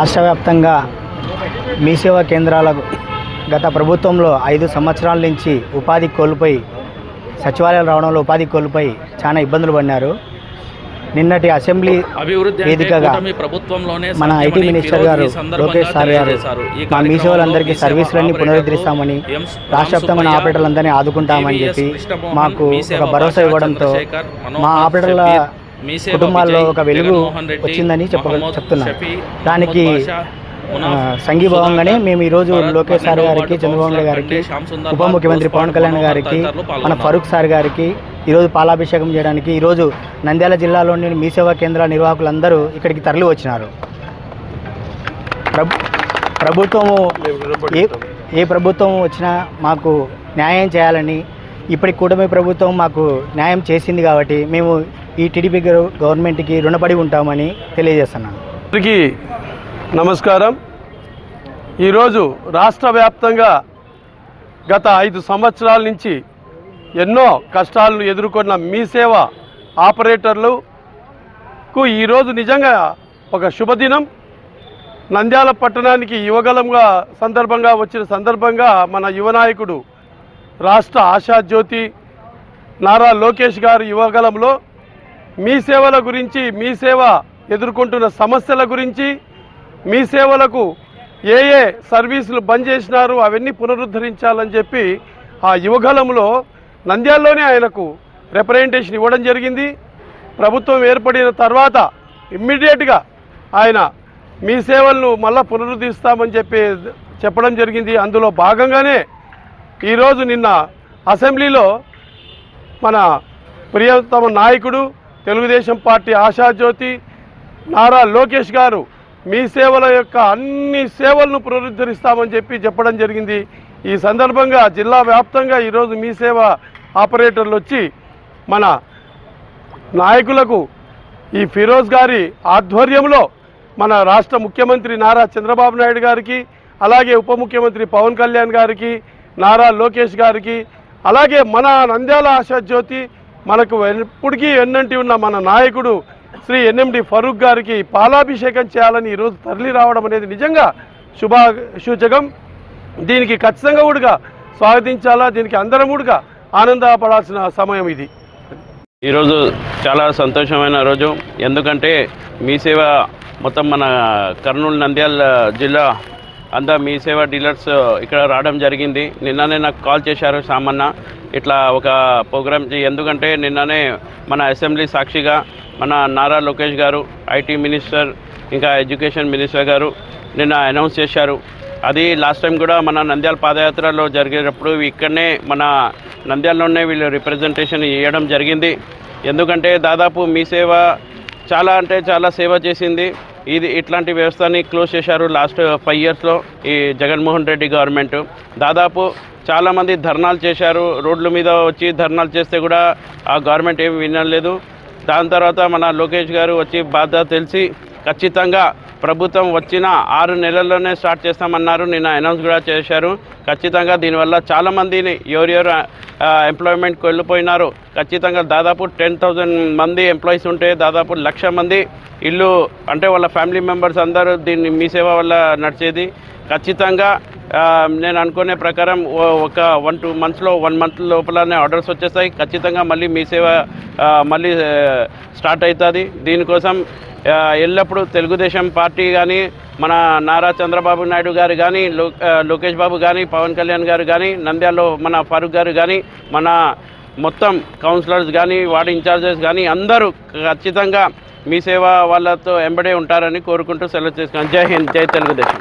రాష్ట్ర వ్యాప్తంగా మీ సేవా కేంద్రాలకు గత ప్రభుత్వంలో ఐదు సంవత్సరాల నుంచి ఉపాధి కోల్పోయి సచివాలయాలు రావడంలో ఉపాధి కోల్పోయి చాలా ఇబ్బందులు పడినారు నిన్నటి అసెంబ్లీ వేదికగా మన ఐటీ మినిస్టర్ గారు లోకేష్ సార్ గారు మా మీ కార్యక్రమంలో సేవలందరికీ మీ సేవ సర్వీసులన్నీ పునరుద్ధరిస్తామని. రాష్ట్ర వ్యాప్తంగా ఆపరేటర్లందరినీ ఆదుకుంటామని చెప్పి మాకు ఒక భరోసా ఇవ్వడంతో మా ఆపరేటర్ల కుటుంబాల్లో ఒక వెలుగు వచ్చిందని చెప్ప షఫీ, దానికి సంఘీభావంగానే మేము ఈరోజు లోకేష్ సార్ గారికి చంద్రబాబు గారికి ఉప ముఖ్యమంత్రి పవన్ కళ్యాణ్ గారికి మన. ఫరూక్ సార్ గారికి ఈరోజు పాలాభిషేకం చేయడానికి ఈరోజు నంద్యాల జిల్లాలోని మీ సేవా కేంద్ర నిర్వాహకులందరూ ఇక్కడికి తరలి వచ్చినారు ప్రభు ప్రభుత్వము ఏ ఏ ప్రభుత్వం వచ్చినా మాకు న్యాయం చేయాలని ఇప్పటి కూటమి ప్రభుత్వం మాకు న్యాయం చేసింది కాబట్టి మేము ఈ టీడీపీ గవర్నమెంట్కి రుణపడి ఉంటామని తెలియజేస్తున్నాను. అందరికీ నమస్కారం. ఈరోజు రాష్ట్ర వ్యాప్తంగా గత ఐదు సంవత్సరాల నుంచి ఎన్నో కష్టాలను ఎదుర్కొన్న మీ సేవ ఆపరేటర్లకు ఈరోజు నిజంగా ఒక శుభదినం. నంద్యాల పట్టణానికి యువగలంగా సందర్భంగా వచ్చిన సందర్భంగా మన యువనాయకుడు రాష్ట్ర ఆశాజ్యోతి నారా లోకేష్ గారు యువగలంలో మీ సేవల గురించి మీ సేవ ఎదుర్కొంటున్న సమస్యల గురించి మీ సేవలకు ఏ ఏ సర్వీసులు బంద్ చేసినారు అవన్నీ పునరుద్ధరించాలని చెప్పి ఆ యువగలంలో నంద్యాలలోనే ఆయనకు రిప్రజెంటేషన్ ఇవ్వడం జరిగింది. ప్రభుత్వం ఏర్పడిన తర్వాత ఇమ్మీడియట్గా ఆయన మీ సేవలను మళ్ళా పునరుద్ధరిస్తామని చెప్పి చెప్పడం జరిగింది. అందులో భాగంగానే ఈరోజు నిన్న అసెంబ్లీలో మన ప్రియతమ నాయకుడు తెలుగుదేశం పార్టీ ఆశాజ్యోతి నారా లోకేష్ గారు మీ సేవల యొక్క అన్ని సేవలను పునరుద్ధరిస్తామని చెప్పి చెప్పడం జరిగింది. ఈ సందర్భంగా జిల్లా వ్యాప్తంగా ఈరోజు మీ సేవ ఆపరేటర్లు వచ్చి మన నాయకులకు ఈ ఫిరోజ్ గారి ఆధ్వర్యంలో మన రాష్ట్ర ముఖ్యమంత్రి నారా చంద్రబాబు నాయుడు గారికి అలాగే ఉప ముఖ్యమంత్రి పవన్ కళ్యాణ్ గారికి నారా లోకేష్ గారికి అలాగే మన నంద్యాల ఆశాజ్యోతి మనకు ఎప్పటికీ ఎన్నంటి ఉన్న మన నాయకుడు శ్రీ ఎన్ఎండి ఫరూక్ గారికి పాలాభిషేకం చేయాలని ఈరోజు తరలి రావడం అనేది నిజంగా శుభ సూచకం. దీనికి ఖచ్చితంగా కూడా స్వాగతించాలా దీనికి అందరం కూడా ఆనందపడాల్సిన సమయం ఇది. ఈరోజు చాలా సంతోషమైన రోజు. ఎందుకంటే మీ సేవ మొత్తం మన కర్నూలు నంద్యాల జిల్లా అంతా మీ సేవ డీలర్స్ ఇక్కడ రావడం జరిగింది. నిన్ననే నాకు కాల్ చేశారు సామన్న. ఇట్లా ఒక ప్రోగ్రామ్ ఎందుకంటే నిన్ననే మన అసెంబ్లీ సాక్షిగా మన నారా లోకేష్ గారు ఐటీ మినిస్టర్ ఇంకా ఎడ్యుకేషన్ మినిస్టర్ గారు నిన్న అనౌన్స్ చేశారు. అది లాస్ట్ టైం కూడా మన నంద్యాల పాదయాత్రలో జరిగేటప్పుడు ఇక్కడనే మన నంద్యాలలోనే వీళ్ళు రిప్రజెంటేషన్ ఇవ్వడం జరిగింది. ఎందుకంటే దాదాపు మీ సేవ చాలా అంటే చాలా సేవ చేసింది. ఇది ఇట్లాంటి వ్యవస్థని క్లోజ్ చేశారు లాస్ట్ ఫైవ్ ఇయర్స్లో ఈ జగన్మోహన్ రెడ్డి గవర్నమెంట్. దాదాపు చాలామంది ధర్నాలు చేశారు. రోడ్ల మీద వచ్చి ధర్నాలు చేస్తే కూడా ఆ గవర్నమెంట్ ఏమి వినలేదు. దాని తర్వాత మన లోకేష్ గారు వచ్చి బాధ తెలిసి ఖచ్చితంగా ప్రభుత్వం వచ్చిన ఆరు నెలల్లోనే స్టార్ట్ చేస్తామన్నారు. నిన్న అనౌన్స్ కూడా చేశారు. ఖచ్చితంగా దీనివల్ల చాలామందిని ఎవరెవరు ఎంప్లాయ్మెంట్కి వెళ్ళిపోయినారు. ఖచ్చితంగా దాదాపు టెన్ థౌజండ్ మంది ఎంప్లాయీస్ ఉంటే దాదాపు లక్ష మంది ఇల్లు అంటే వాళ్ళ ఫ్యామిలీ మెంబర్స్ అందరూ దీన్ని మీ సేవ వల్ల నడిచేది. ఖచ్చితంగా నేను అనుకునే ప్రకారం ఓ- ఒక వన్ టూ మంత్స్లో వన్ మంత్ లోపలనే ఆర్డర్స్ వచ్చేస్తాయి. ఖచ్చితంగా మళ్ళీ మీ సేవ మళ్ళీ స్టార్ట్ అవుతుంది. దీనికోసం ఎల్లప్పుడూ తెలుగుదేశం పార్టీ కానీ మన నారా చంద్రబాబు నాయుడు గారు కానీ లో లోకేష్ బాబు కానీ పవన్ కళ్యాణ్ గారు కానీ నంద్యాలలో మన ఫారూక్ గారు కానీ మన మొత్తం కౌన్సిలర్స్ కానీ వార్డు ఇన్ఛార్జెస్ కానీ అందరూ ఖచ్చితంగా మీ సేవ వాళ్ళతో ఎంబడే ఉంటారని కోరుకుంటూ సెలవు చేసుకున్నాను జై హింద్ జై తెలుగుదేశం.